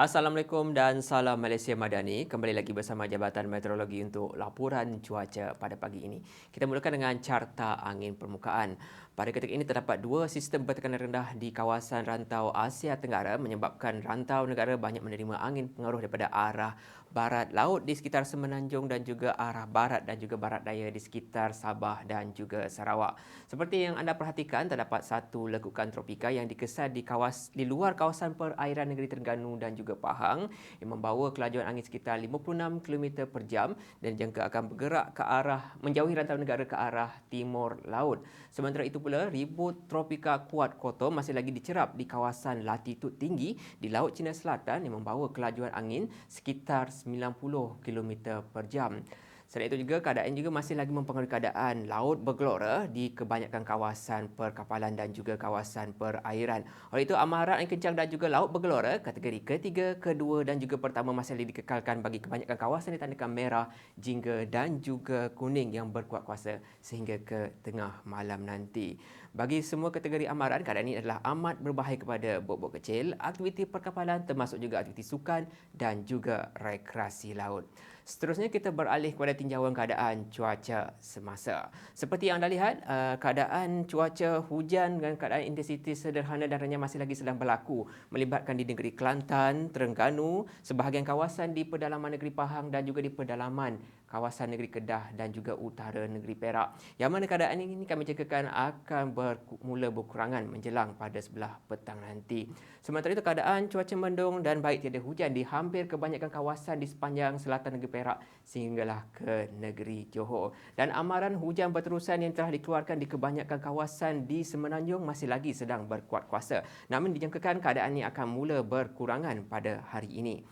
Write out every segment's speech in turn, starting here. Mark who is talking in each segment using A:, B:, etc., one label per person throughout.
A: Assalamualaikum dan salam Malaysia Madani. Kembali lagi bersama Jabatan Meteorologi untuk laporan cuaca pada pagi ini. Kita mulakan dengan carta angin permukaan. Pada ketika ini terdapat dua sistem bertekanan rendah di kawasan rantau Asia Tenggara menyebabkan rantau negara banyak menerima angin pengaruh daripada arah barat laut di sekitar Semenanjung dan juga arah barat dan juga barat daya di sekitar Sabah dan juga Sarawak. Seperti yang anda perhatikan, terdapat satu lekukan tropika yang dikesan di kawas di luar kawasan perairan negeri Terengganu dan juga Pahang yang membawa kelajuan angin sekitar 56 km per jam dan jangka akan bergerak ke arah menjauhi rantau negara ke arah timur laut. Sementara itu pula, ribut tropika kuat kotor masih lagi dicerap di kawasan latitud tinggi di Laut Cina Selatan yang membawa kelajuan angin sekitar 90 km per jam. Selain itu juga keadaan juga masih lagi mempengaruhi keadaan laut bergelora di kebanyakan kawasan perkapalan dan juga kawasan perairan. Oleh itu amaran angin kencang dan juga laut bergelora kategori ketiga, kedua dan juga pertama masih lagi dikekalkan bagi kebanyakan kawasan ditandakan merah, jingga dan juga kuning yang berkuat kuasa sehingga ke tengah malam nanti. Bagi semua kategori amaran, keadaan ini adalah amat berbahaya kepada bot-bot kecil, aktiviti perkapalan termasuk juga aktiviti sukan dan juga rekreasi laut. Seterusnya kita beralih kepada tinjauan keadaan cuaca semasa. Seperti yang anda lihat, uh, keadaan cuaca hujan dengan keadaan intensitas sederhana dan renyah masih lagi sedang berlaku melibatkan di negeri Kelantan, Terengganu, sebahagian kawasan di pedalaman negeri Pahang dan juga di pedalaman kawasan negeri Kedah dan juga utara negeri Perak. Yang mana keadaan ini kami cekakan akan bermula berkurangan menjelang pada sebelah petang nanti. Sementara itu keadaan cuaca mendung dan baik tiada hujan di hampir kebanyakan kawasan di sepanjang selatan negeri Perak sehinggalah ke negeri Johor. Dan amaran hujan berterusan yang telah dikeluarkan di kebanyakan kawasan di Semenanjung masih lagi sedang berkuat kuasa. Namun dijangkakan keadaan ini akan mula berkurangan pada hari ini.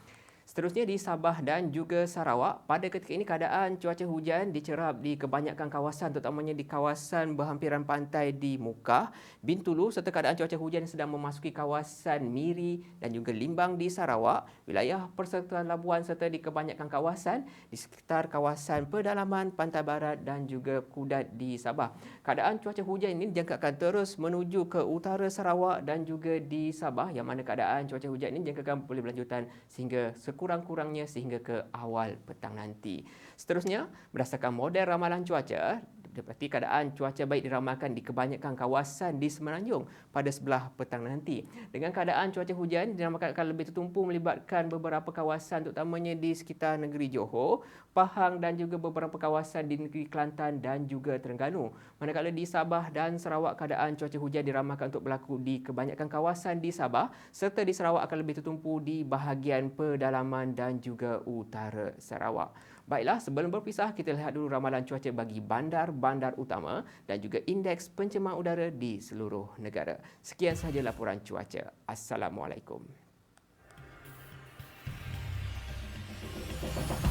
A: Seterusnya di Sabah dan juga Sarawak, pada ketika ini keadaan cuaca hujan dicerap di kebanyakan kawasan terutamanya di kawasan berhampiran pantai di Mukah, Bintulu serta keadaan cuaca hujan sedang memasuki kawasan Miri dan juga Limbang di Sarawak, wilayah Persekutuan Labuan serta di kebanyakan kawasan di sekitar kawasan pedalaman Pantai Barat dan juga Kudat di Sabah. Keadaan cuaca hujan ini dijangkakan terus menuju ke utara Sarawak dan juga di Sabah yang mana keadaan cuaca hujan ini dijangkakan boleh berlanjutan sehingga sekurang-kurangnya sehingga ke awal petang nanti. Seterusnya, berdasarkan model ramalan cuaca, seperti keadaan cuaca baik diramalkan di kebanyakan kawasan di Semenanjung pada sebelah petang nanti. Dengan keadaan cuaca hujan diramalkan akan lebih tertumpu melibatkan beberapa kawasan terutamanya di sekitar negeri Johor, Pahang dan juga beberapa kawasan di negeri Kelantan dan juga Terengganu. Manakala di Sabah dan Sarawak keadaan cuaca hujan diramalkan untuk berlaku di kebanyakan kawasan di Sabah serta di Sarawak akan lebih tertumpu di bahagian pedalaman dan juga utara Sarawak. Baiklah, sebelum berpisah, kita lihat dulu ramalan cuaca bagi bandar-bandar utama dan juga indeks pencemaran udara di seluruh negara. Sekian sahaja laporan cuaca. Assalamualaikum. Thank you.